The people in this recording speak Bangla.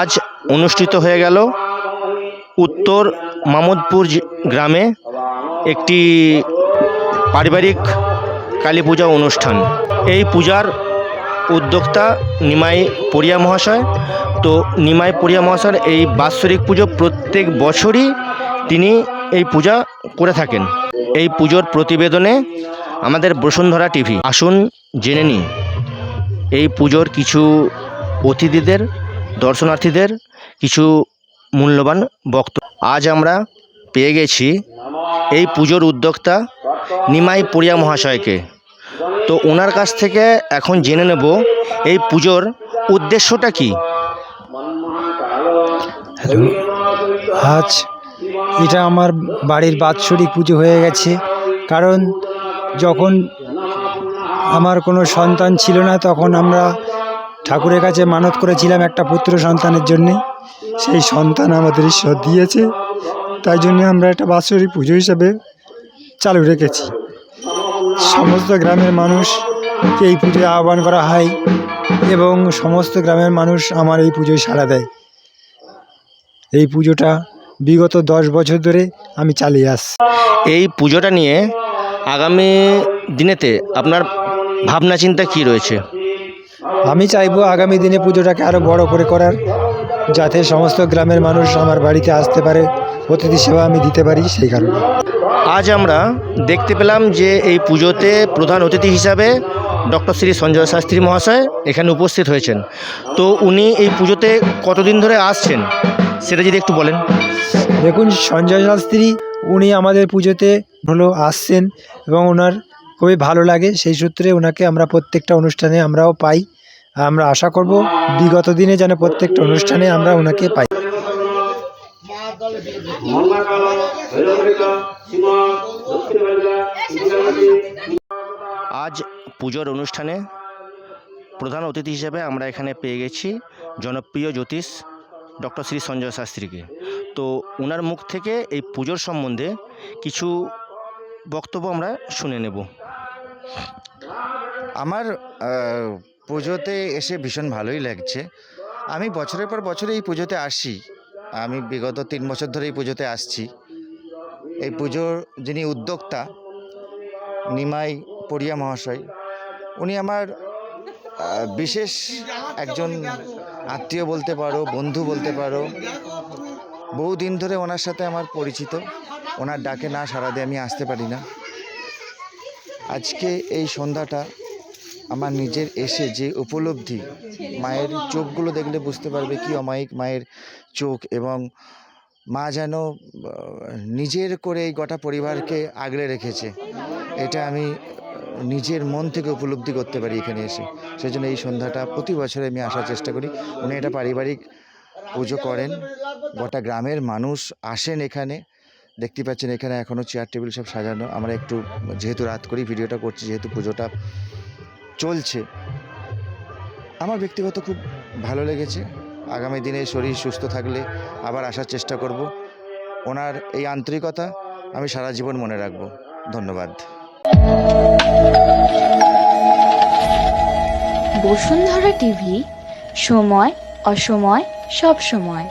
আজ অনুষ্ঠিত হয়ে গেল উত্তর মামুদপুর গ্রামে একটি পারিবারিক কালী পূজা অনুষ্ঠান। এই পূজার উদ্যোক্তা নিমাই পড়িয়া মহাশয়। তো নিমাই পড়িয়া মহাশয়ের এই বাৎসরিক পুজো প্রত্যেক বছরই তিনি এই পূজা করে থাকেন। এই পুজোর প্রতিবেদনে আমাদের বসুন্ধরা টিভি। আসুন জেনে নিই, এই পুজোর কিছু অতিথিদের দর্শনার্থীদের কিছু মূল্যবান বক্তব্য। আজ আমরা পেয়ে গেছি এই পুজোর উদ্যোক্তা নিমাই পড়িয়া মহাশয়কে। তো ওনার কাছ থেকে এখন জেনে নেব এই পুজোর উদ্দেশ্যটা কি? হ্যালো, আজ এটা আমার বাড়ির বাৎসরিক পুজো হয়ে গেছে। কারণ যখন আমার কোনো সন্তান ছিল না, তখন আমরা ঠাকুরের কাছে মানত করেছিলাম একটা পুত্র সন্তানের জন্যে। সেই সন্তান আমাদের ঈশ্বর দিয়েছে। তাই জন্য আমরা একটা বাৎসরিক পুজো হিসাবে চালু রেখেছি। সমস্ত গ্রামের মানুষকে এই পুজোয় আহ্বান করা হয় এবং সমস্ত গ্রামের মানুষ আমার এই পুজোয় সাড়া দেয়। এই পুজোটা বিগত দশ বছর ধরে আমি চালিয়ে আসছি। এই পুজোটা নিয়ে আগামী দিনেতে আপনার ভাবনা চিন্তা কি রয়েছে? আমি চাইব আগামী দিনে পুজোটাকে আরও বড় করে করার যাতে সমস্ত গ্রামের মানুষ আমার বাড়িতে আসতে পারে অতিথি সেবা আমি দিতে পারি সেই কারণে। আজ আমরা দেখতে পেলাম যে এই পুজোতে প্রধান অতিথি হিসাবে ডক্টর শ্রী সঞ্জয় শাস্ত্রী মহাশয় এখানে উপস্থিত হয়েছেন। তো উনি এই পুজোতে কতদিন ধরে আসছেন সেটা যদি একটু বলেন। দেখুন সঞ্জয় শাস্ত্রী উনি আমাদের পুজোতে হলো আসছেন এবং ওনার খুবই ভালো লাগে। সেই সূত্রে ওনাকে আমরা প্রত্যেকটা অনুষ্ঠানে আমরাও পাই। আমরা আশা করব বিগত দিনে যেন প্রত্যেকটা অনুষ্ঠানে আমরা ওনাকে পাই। আজ পুজোর অনুষ্ঠানে প্রধান অতিথি হিসেবে আমরা এখানে পেয়ে গেছি জনপ্রিয় জ্যোতিষ ডক্টর শ্রী সঞ্জয় শাস্ত্রীকে। তো ওনার মুখ থেকে এই পুজোর সম্বন্ধে কিছু বক্তব্য আমরা শুনে নেব। আমার পুজোতে এসে ভীষণ ভালোই লাগছে। আমি বছরের পর বছর এই পুজোতে আসি। আমি বিগত তিন বছর ধরে এই পুজোতে আসছি। এই পুজোর যিনি উদ্যোক্তা, নিমাই পড়িয়া মহাশয়, উনি আমার বিশেষ একজন আত্মীয় বলতে পারো, বন্ধু বলতে পারো, বহুদিন ধরে ওনার সাথে আমার পরিচিত। ওনার ডাকে না সারা দিয়ে আমি আসতে পারি না। আজকে এই সন্ধ্যাটা আমার নিজের এসে যে উপলব্ধি, মায়ের চোখগুলো দেখলে বুঝতে পারবে কি অমায়িক মায়ের চোখ এবং মা যেন নিজের করে এই গোটা পরিবারকে আগলে রেখেছে। এটা আমি নিজের মন থেকে উপলব্ধি করতে পারি এখানে এসে। সেই জন্য এই সন্ধ্যাটা প্রতি বছরে আমি আসার চেষ্টা করি। উনি এটা পারিবারিক পুজো করেন। গোটা গ্রামের মানুষ আসেন এখানে। দেখতে পাচ্ছেন এখানে এখনও চেয়ার টেবিল সব সাজানো। আমরা একটু যেহেতু রাত করি ভিডিওটা করছি, যেহেতু পুজোটা চলছে। আমার ব্যক্তিগত খুব ভালো লেগেছে। আগামী দিনে শরীর সুস্থ থাকলে আবার আসার চেষ্টা করব। ওনার এই আন্তরিকতা আমি সারা জীবন মনে রাখব। ধন্যবাদ। বসুন্ধরা টিভি, সময়, অসময় সব সময়